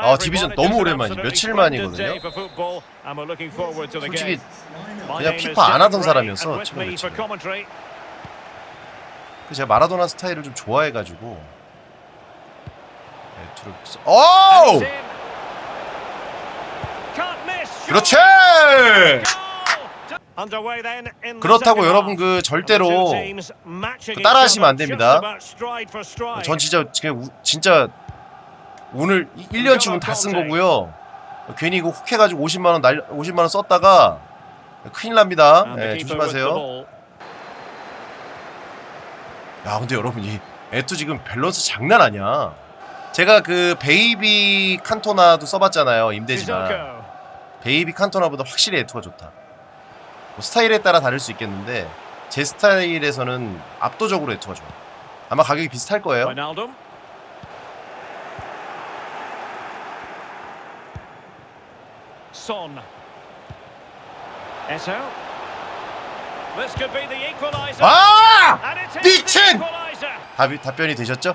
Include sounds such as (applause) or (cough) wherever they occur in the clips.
아 디비전 너무 오랜만이 며칠 만이거든요. 솔직히 그냥 피파 안 하던 사람이어서 며칠. 그 제가 마라도나 스타일을 좀 좋아해가지고 네, 투를 오! 그렇지! 그렇다고 여러분 그 절대로 그 따라하시면 안 됩니다. 전 진짜 그냥 우- 진짜 오늘 1년치분 다쓴 거고요. 괜히 이거 혹 해가지고 50만 원 날 50만 원 썼다가 큰일 납니다. 예, 조심하세요. 야 근데 여러분 이 에투 지금 밸런스 장난 아니야. 제가 그 베이비 칸토나도 써봤잖아요 임대지만 베이비 칸토나보다 확실히 에투가 좋다. 뭐 스타일에 따라 다를 수 있겠는데 제 스타일에서는 압도적으로 에투가 좋아. 아마 가격이 비슷할 거예요. Son. Eto. This could be the equaliser. 아! 미친! 답이 답변이 되셨죠?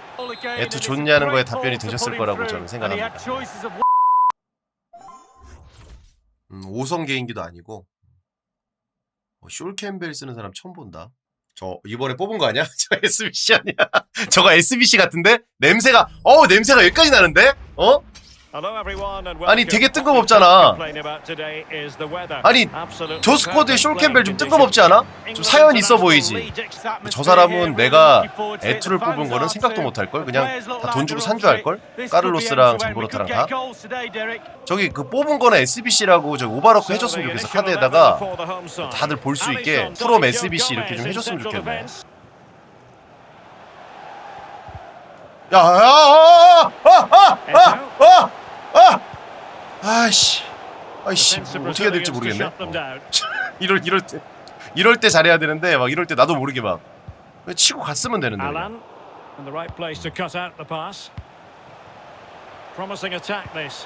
에투 좋냐는 거에 답변이 되셨을 거라고 저는 생각합니다. 음, 5성 개인기도 아니고 어, 숄 캠벨 쓰는 사람 처음 본다. 저 이번에 뽑은 거 아니야? (laughs) 저 SBC 아니야? (laughs) 저거 SBC 같은데? 냄새가 어 냄새가 여기까지 나는데? 어? 아니. 되게 뜬금없잖아. 아니, 저 스쿼드에 숄 캠벨 좀 뜬금없지 않아? 좀. 사연 있어 보이지? 저 사람은 내가 에투를 뽑은 거는 생각도 못할 걸. 그냥 다 돈 주고 산 줄 알 걸. 카를로스랑 잠보로타랑 다. 저기 그 뽑은 거는 SBC라고 저 오바로크 해줬으면 좋겠어 카드에다가 다들 볼 수 있게 프롬 SBC 이렇게 좀 해줬으면 좋겠네. 야야야야야야야 야 아이씨 아이씨 뭐 어떻게 해야 될지 모르겠네. 어. 이럴 이럴 때 이럴 때 잘해야 되는데 막 이럴 때 나도 모르게 막 그냥 치고 갔으면 되는데. 그냥. Alan in the right place to cut out the pass. Promising attack this.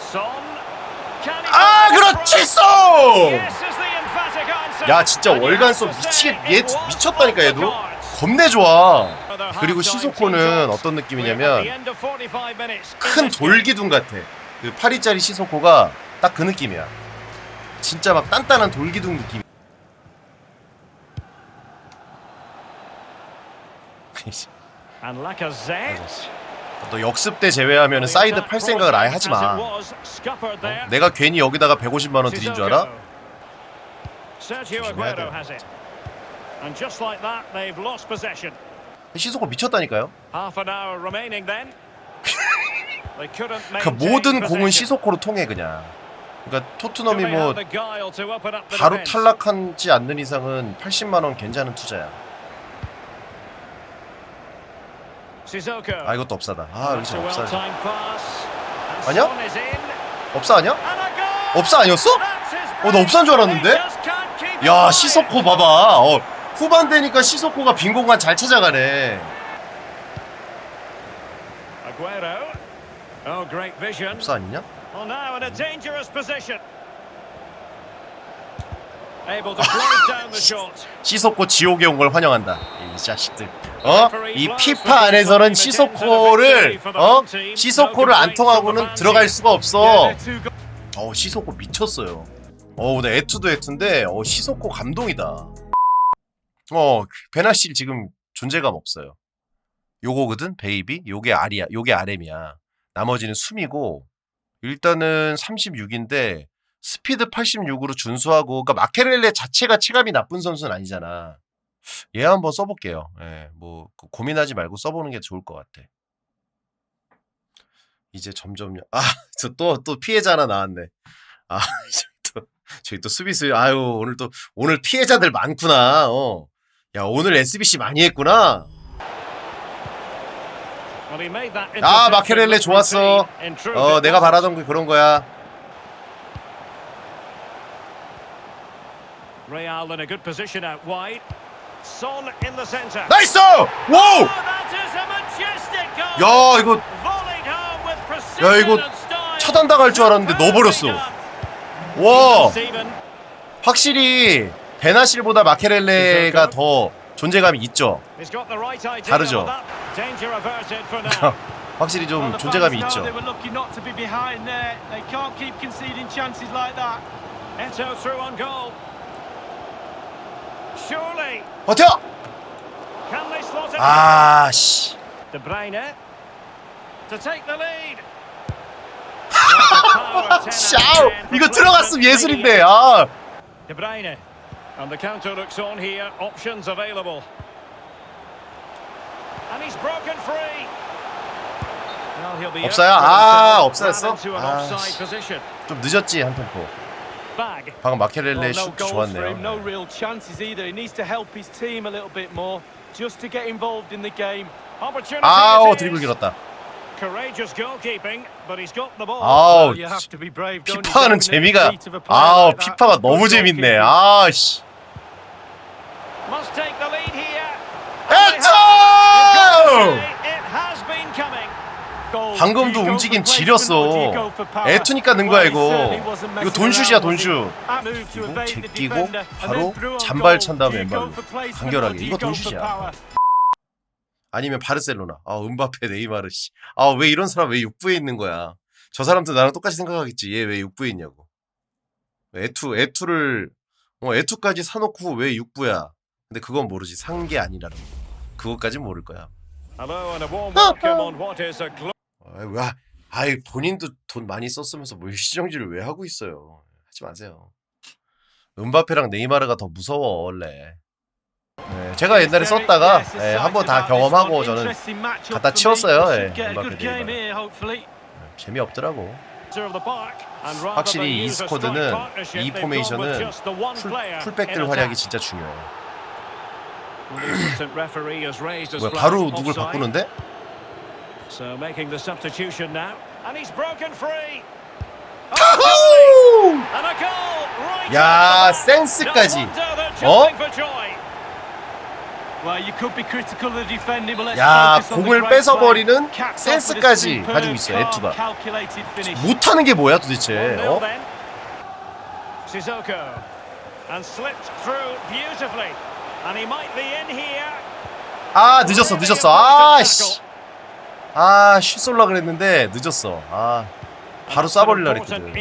Son. Can he 아 그렇지? 쏘! 야 진짜 월간 쏘 미치 얘 미쳤다니까 얘도. 겁내 좋아. 그리고 시소코는 어떤 느낌이냐면 the end of 45 minutes in 큰. 돌기둥 같아. 그 파리짜리 시소코가 딱 그 느낌이야. 진짜 막 단단한 돌기둥 느낌. (laughs) Lacazette. 너 역습 때 제외하면 사이드 팔 생각을 아예 하지 마. 어? 내가 괜히 여기다가 150만 원 드린 줄 알아? 조심해야 it. And just like that, they've lost possession. 시소코 미쳤다니까요. Half an hour remaining then. They couldn't 그 maintain 모든 공은. 시소코로 통해 그냥. 그러니까 토트넘이 뭐 바로? 탈락하지 않는 이상은 80만 원 괜찮은 투자야. 아 이것도 업사다. 아 여기서 업사. And 아니야? 업사 아니야? 업사 아니었어? That's his 어, 나 업사인 줄 알았는데? 야. 시소코 봐봐. 어, 후반 되니까 시소코가 빈 공간 잘 찾아가네. Oh, 아니냐? The shot. 시소코 지옥에 온 걸 환영한다. 이 자식들. 어? 이 피파 안에서는 시소코를 어? 시소코를 안 통하고는 들어갈 수가 없어. 어 시소코 미쳤어요. 어 근데 에투도 에투인데 어 시소코 감동이다. 어 베나실 지금 존재감 없어요. 요거거든 베이비 요게 아리야 요게 RM이야. 나머지는 숨이고 일단은 36인데 스피드 86으로 준수하고 그러니까 마케렐레 자체가 체감이 나쁜 선수는 아니잖아. 얘 한번 써볼게요. 예, 뭐그 고민하지 말고 써보는 게 좋을 것 같아. 이제 점점 아저 (laughs) 또또 피해자 하나 나왔네. 아 (laughs) 저기 또 저기 또 수비수 아유 오늘 또 오늘 피해자들 많구나. 어. 야 오늘 SBC 많이 했구나. 아 마케렐레 좋았어. 어 내가. 바라던 게 그런 거야. 나이스! Oh, 와우! 야 이거 야, 이거. 차단당할 줄 알았는데 넣어버렸어. 와. 확실히 베나실보다 마케렐레가 더 존재감이 있죠. 다르죠. (laughs) 확실히 좀 존재감이 있죠. 버텨! 아, 씨. 샤우! 이거 들어갔으면 예술인데, 아. De Bruyne. And the counter looks on here. Options available. And he's broken free. Well, he'll be out 없어요? for 아, himself. 없어였어? Ran into an 아, offside 씨. position. 좀 늦었지, 한 템포. Bag. 방금 Well, 마케렐레 no 슛 goals for him, no 좋았네요. real chances either. He needs to help his team a little bit more just to get involved in the game. Opportunity. 아우, it is. 드리블 길었다. 아우, Well, you have to be brave, don't you? 피파하는 재미가 아우. 피파가 너무 재밌네. goalkeeping. 아, 씨. Must take the lead here. 에토! It has been coming. Goal. 방금도 움직임 지렸어. 애투니까 는 거야, 이거. 이거 돈슛이야? 돈슛. 그리고 제끼고 바로 잔발 goal. 찬 다음에 왼발로. 간결하게. 이거 돈슛이야. 아니면 바르셀로나. 아, 은바페, 네이마르 씨. 아, 왜 이런 사람 왜 6부에 있는 거야? 저 사람도 나랑 똑같이 생각하겠지. 얘 왜 6부에 있냐고. 에투, 에투를 어, 에투까지 사놓고 왜 6부야? 근데 그건 모르지. 산 게 아니라는 거. 그것까진 모를 거야. Hello and a warm welcome on what is a glo- 아이, 왜, 아이, 본인도 돈 많이 썼으면서 뭐 시정지를 왜 하고 있어요? 하지 마세요. 은바페랑 네이마르가 더 무서워, 원래. 네, 제가 옛날에 썼다가 예, 한번 다 경험하고 저는 갖다 치웠어요, 예. 재미 없더라고. And rather 확실히 이 스쿼드는 이 포메이션은 풀, 풀백들 활약이. 진짜 중요해. The assistant referee has raised his 뭐야, 바로 누굴. 바꾸는데? 야. 센스까지. 어? 야, 공을 뺏어버리는 센스까지 가지고 있어요, 에투가. 못하는 게 뭐야 도대체? 1-0 어? 아 늦었어 늦었어 아씨 아슛 쏠라 그랬는데 늦었어 아 바로 쏴버리려 그랬거든.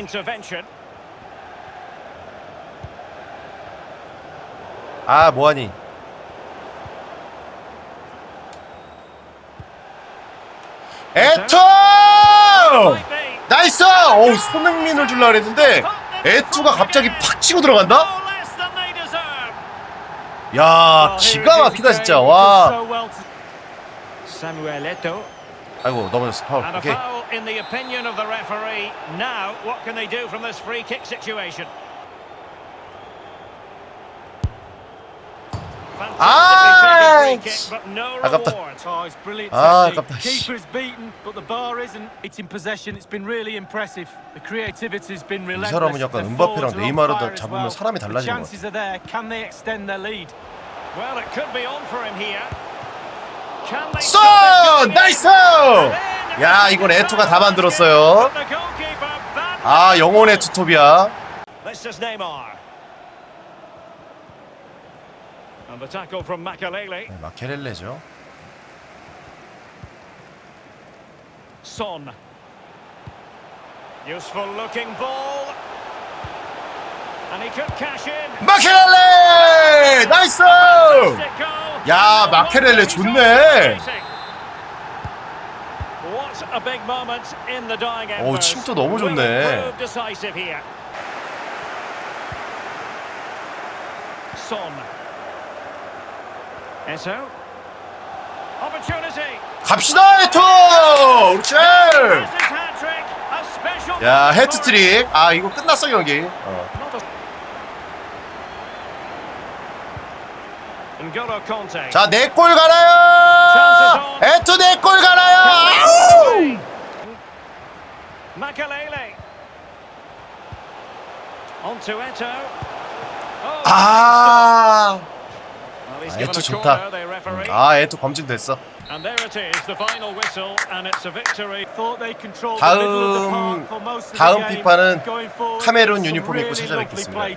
아 뭐하니 에토 be. 나이스 어우 손흥민을 줄라 그랬는데 에토가 갑자기 팍 치고 들어간다. 야 기가 막히다. 진짜 와. 아이고 넘어졌어 파울 오케이 foul in the opinion of the referee. Now, what can they do from this free kick situation? Fantastically no 아깝다. Oh, 아. 아깝다, 씨. Keeper's beaten, but the bar isn't. It's in possession. It's been really impressive. The creativity's been relentless. 사람은 약간 은바페랑 forwards are on 네이마르 fire as 잡으면. 사람이 달라지는 것 chances are there. Can they extend their lead? Well, it could be on for him here. Can they 쏜! stop it? 나이스! 야 이건 에토가 다 만들었어요 아 영혼의 투톱이야 And the tackle from Makalele. 네, 마케렐레죠 Son. Useful looking ball. And he could cash in. 마케렐레 나이스. 야, 마케렐레 좋네. What a big moment in the dying 오. 침도 너무 좋네. Son. 갑시다 에토 그렇지 야 헤트트릭 아 이거 끝났어 경기 어. Not a- N'Golo Conte. 자내골 가나요 에토 내골 가나요 아우! Makalele. On to Eto. Oh, 아, 아, a 좋다. referee. 아 of the 다음 다음. 피파는 카메룬 유니폼 입고 찾아뵙겠습니다.